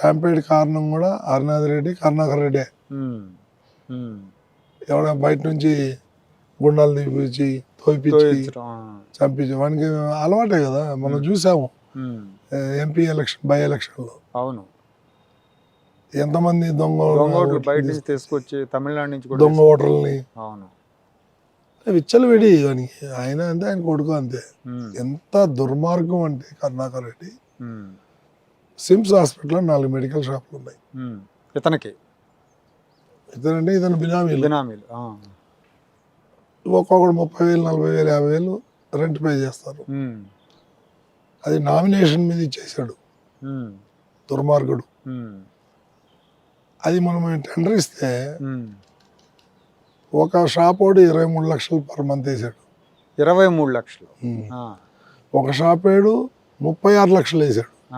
Stampede కారణం కూడా హరినాథ్ రెడ్డి కరుణాకర్ రెడ్డి. ఎవడ బయట నుంచి గుండాలు తీపిచ్చి ఆ. చంపించి వానికి అలవాటే కదా మనం చూసాము. ఎంపీ ఎలక్షన్ బై ఎలక్షన్లో. అవును. ఎంతమంది దొంగ బయట నుంచి తీసుకొచ్చి తమిళనాడు నుంచి దొంగ ఓటర్లని. అవును. విచ్చలు వెడి వానికి. ఆయన అంతే ఆయన కొడుకు అంతే. ఎంత దుర్మార్గం అంటే కరుణాకర్ రెడ్డి. సిమ్స్ హాస్పిటల్లో నాలుగు మెడికల్ షాపులు ఉన్నాయి. ఇతనికి? ఇతనంటే ఇతను బినామీలు. బినామీలు. ఒక్కొక్కడు ముప్పై వేలు నలభై వేలు యాభై వేలు రెంట్ పే చేస్తారు. అది నామినేషన్ మీద ఇచ్చేసాడు దుర్మార్గుడు. అది మనం టెండర్ ఇస్తే. ఒక షాప్ వాడు ఇరవై మూడు లక్షలు పర్ మంత్ వేసాడు. ఇరవై మూడు లక్షలు. ఒక షాప్ వాడు ముప్పై ఆరు లక్షలు వేసాడు.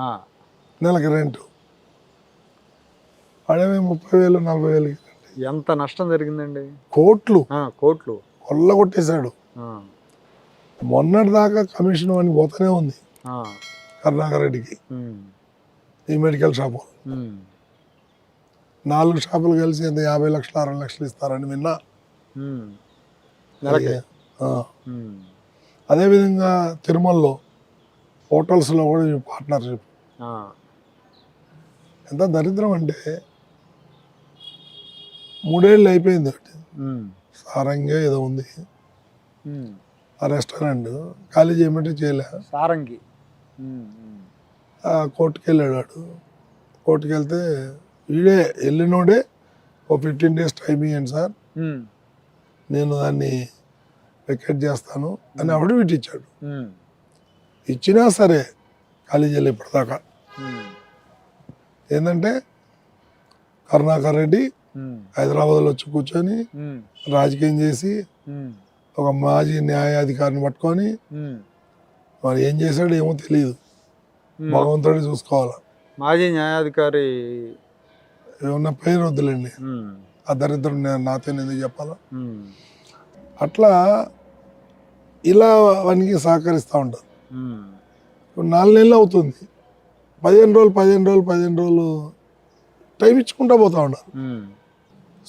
నెలకి రెంట్. వాడేమి ముప్పై వేలు నలభై వేలు ఎంత నష్టం జరిగిందండి? కోట్లు. కోట్లు. కొల్ల కొట్టేశాడు మొన్నటి దాకా కమిషన్ అని పోతూనే ఉంది. కరుణాకర్ రెడ్డికి ఈ మెడికల్ షాపు. నాలుగు షాపులు కలిసి ఎంత యాభై లక్షలు అరవై లక్షలు ఇస్తారని విన్నా. అదేవిధంగా తిరుమలలో హోటల్స్లో కూడా పార్ట్నర్షిప్. ఎంత దరిద్రం అంటే మూడేళ్ళు అయిపోయింది ఒకటి. సారంగే ఏదో ఉంది. ఆ రెస్టారెంట్ ఖాళీ చేయమంటే చేయలే. సారంగి. కోర్టుకి వెళ్ళాడు వాడు. కోర్టుకి వెళ్తే వీడే వెళ్ళినోడే ఓ ఫిఫ్టీన్ డేస్ టైం ఇవ్వండి సార్. నేను దాన్ని వెకెట్ చేస్తాను అని అప్పుడు వీటి ఇచ్చాడు. ఉమ్, ఇచ్చినా సరే ఖాళీ చేయలే ఇప్పటిదాకా. ఏంటంటే కరుణాకర్ రెడ్డి హైదరాబాద్లో వచ్చి కూర్చొని రాజకీయం చేసి ఒక మాజీ న్యాయాధికారిని పట్టుకొని. మరి ఏం చేశాడు ఏమో తెలియదు భగవంతుడి చూసుకోవాలి? మాజీ న్యాయాధికారి ఏమన్నా పేరు వద్దులేండి. ఆ దరిద్రం నేను నాతో ఎందుకు చెప్పాలా? అట్లా ఇలా వానికి సహకరిస్తూ ఉంటారు. ఇప్పుడు నాలుగు నెలలు అవుతుంది. పదిహేను రోజులు పదిహేను రోజులు పదిహేను రోజులు టైం ఇచ్చుకుంటూ పోతా ఉన్నారు.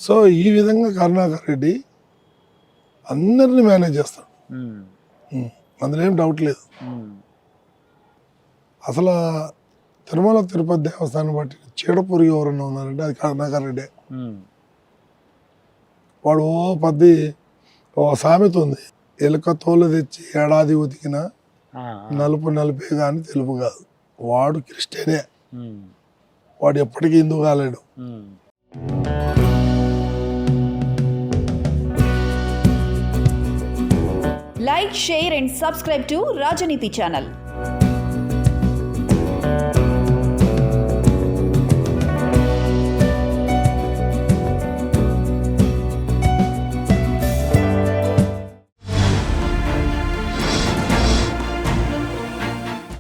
సో ఈ విధంగా కరుణాకర్ రెడ్డి అందరిని మేనేజ్ చేస్తాడు. అందులో ఏం డౌట్ లేదు. అసలు తిరుమల తిరుపతి దేవస్థానం బట్టి చీడపురుగు ఎవరన్నా ఉన్నారంటే అది కరుణాకర్ రెడ్డి. వాడు ఓ పద్ది ఓ సామెత ఉంది. ఎలుక తోలు తెచ్చి ఏడాది ఉతికిన. నలుపు నలిపే కానీ తెలుపు కాదు. వాడు క్రిస్టియనే. వాడు ఎప్పటికీ హిందూ కాలేడు. Like share and subscribe to Rajneeti channel